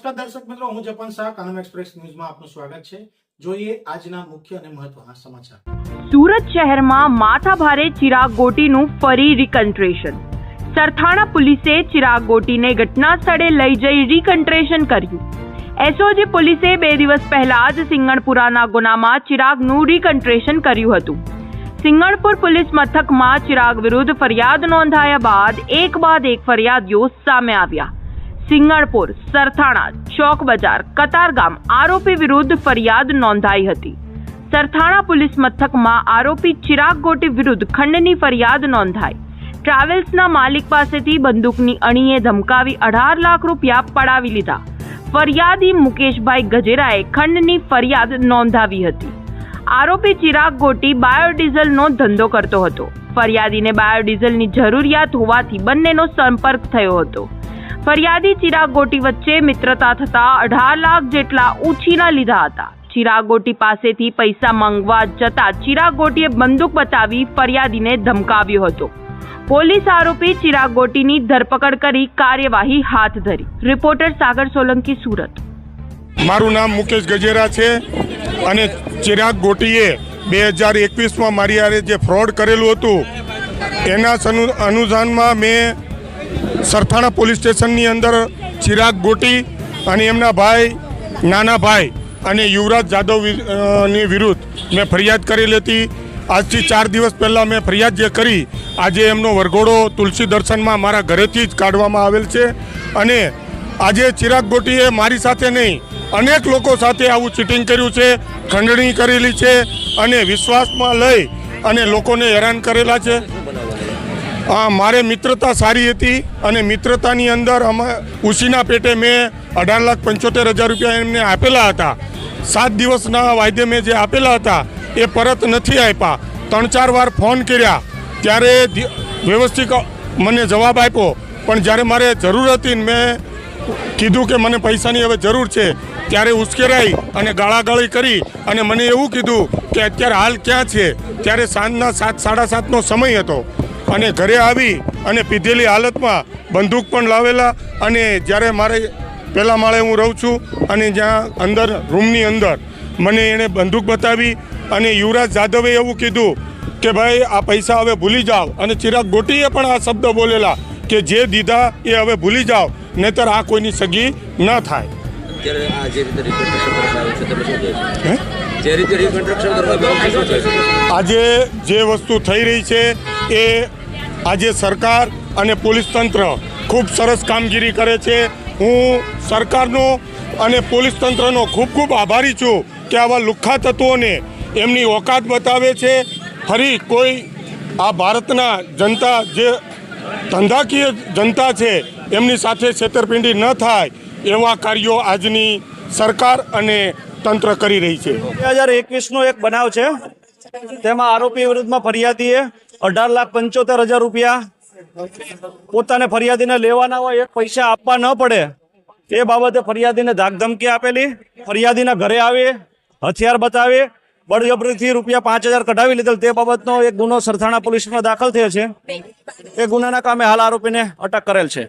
નમસ્કાર દર્શક મિત્રો, હું જપન શાહ, કાનમ એક્સપ્રેસ ન્યૂઝમાં આપનું સ્વાગત છે. જોઈએ આજના મુખ્ય અને મહત્વના સમાચાર. સુરત શહેરમાં માથાભારે ચિરાગ ગોટીનું ફરી રિકન્ટ્રેશન સરથાણા પોલીસે ચિરાગ ગોટીને ઘટના સ્થળે લઈ જઈ રિકન્ટ્રેશન કર્યું. એસઓજી પોલીસે બે દિવસ પહેલા જ સિંગણપુરાના ગુનામાં ચિરાગનું રિકન્ટ્રેશન કર્યું હતું. સિંગણપુર પોલીસ મથકમાં ચિરાગ વિરુદ્ધ ફરિયાદ નોંધાયા બાદ એક બાદ એક ફરિયાદીઓ સામે આવ્યા. સિંગણપુર, સરથાણા, ચોક બજાર કતારગામ આરોપી વિરુદ્ધ ફરિયાદ નોંધાઈ હતી. સરથાણા પોલીસ મથકમાં આરોપી ચિરાગ ગોટી વિરુદ્ધ ખંડની ફરિયાદ નોંધાઈ. ટ્રાવેલ્સના માલિક પાસેથી બંદૂકની અણીએ ધમકાવી અઢાર લાખ રૂપિયા પડાવી લીધા. ફરિયાદી મુકેશભાઈ ગજેરાએ ખંડની ફરિયાદ નોંધાવી હતી. આરોપી ચિરાગ ગોટી બાયોડીઝલનો ધંધો કરતો હતો. ફરિયાદીને બાયોડીઝલની જરૂરિયાત હોવાથી બંનેનો સંપર્ક થયો હતો. ફરિયાદી ચિરાગ ગોટી વચ્ચે મિત્રતા થતા અઢાર લાખ જેટલા ઉછીના લીધા હતા. ચિરાગ ગોટી પાસેથી પૈસા માંગવા જતા ચિરાગ ગોટીએ બંદૂક બતાવી ફરિયાદીને ધમકાવ્યો હતો. પોલીસ આરોપી ચિરાગ ગોટીની ધરપકડ કરી કાર્યવાહી હાથ ધરી. રિપોર્ટર સાગર સોલંકી, સુરત. મારું નામ મુકેશ ગજેરા છે અને ચિરાગ ગોટીએ બે હજાર એકવીસમાં મારી આરે જે ફ્રોડ કરેલું હતું, એના અનુસારમાં મેં સરથાણા પોલીસ સ્ટેશનની અંદર ચિરાગ ગોટી અને એમના ભાઈ, નાના ભાઈ અને યુવરાજ જાદવની વિરુદ્ધ મેં ફરિયાદ કરેલી હતી. આજથી ચાર દિવસ પહેલાં મેં ફરિયાદ જે કરી, આજે એમનો વરઘોડો તુલસી દર્શનમાં મારા ઘરેથી જ કાઢવામાં આવેલ છે. અને આજે ચિરાગ ગોટીએ મારી સાથે નહીં, અનેક લોકો સાથે આવું ચીટિંગ કર્યું છે, ખંડણી કરેલી છે અને વિશ્વાસમાં લઈ અને લોકોને હેરાન કરેલા છે. હા મારે મિત્રતા સારી હતી અને મિત્રતાની અંદર અમે ઉશીના પેટે મેં અઢાર લાખ પંચોતેર હજાર રૂપિયા એમને આપેલા હતા. સાત દિવસના વાયદે મેં જે આપેલા હતા એ પરત નથી આપ્યા. ત્રણ ચાર વાર ફોન કર્યા. ત્યારે વ્યવસ્થિત મને જવાબ આપ્યો, પણ જ્યારે મારે જરૂર હતી ને મેં કીધું કે મને પૈસાની હવે જરૂર છે, ત્યારે ઉશ્કેરાઈ અને ગાળાગાળી કરી અને મને એવું કીધું કે અત્યારે હાલ ક્યાં છે? ત્યારે સાંજના સાત, સાડા સાતનો સમય હતો. અને ઘરે આવી અને પીધેલી હાલતમાં બંદૂક પણ લાવેલા અને જ્યારે મારે પહેલા માળે હું રહું છું અને જ્યાં અંદર રૂમની અંદર મને એણે બંદૂક બતાવી અને યુવરાજ જાદવે એવું કીધું કે ભાઈ આ પૈસા હવે ભૂલી જાઓ. અને ચિરાગ ગોટીએ પણ આ શબ્દ બોલેલા કે જે દીધા એ હવે ભૂલી જાઓ નહીતર આ કોઈની સગી ન થાય. આજે જે વસ્તુ થઈ રહી છે એ આજે સરકાર અને પોલીસ તંત્ર ખૂબ સરસ કામગીરી કરે છે. હું સરકારનો અને પોલીસ તંત્રનો ખૂબ ખૂબ આભારી છું કે આવા લુખ્ખા તત્વોને એમની ઓકાત બતાવે છે. ફરી કોઈ આ ભારતના જનતા જે ધંધાકીય જનતા છે, એમની સાથે છેતરપિંડી ન થાય એવા કાર્યો આજની સરકાર અને તંત્ર કરી રહી છે. બે હજાર એકવીસનો એક બનાવ છે. તેમાં આરોપી વિરુદ્ધમાં ફરિયાદીએ અઢાર લાખ પંચોતેર હજાર રૂપિયા પોતાને ફરિયાદીને લેવાના હોય, એક પૈસા આપવા ન પડે એ બાબતે ફરિયાદીને ધાકધમકી આપેલી, ફરિયાદીના ઘરે આવી, હથિયાર બતાવી, બળજબરીથી રૂપિયા પાંચ હજાર કઢાવી લીધેલ. તે બાબતનો એક ગુનો સરથાણા પોલીસમાં દાખલ થયો છે. એ ગુનાના કામે હાલ આરોપીને અટક કરેલ છે.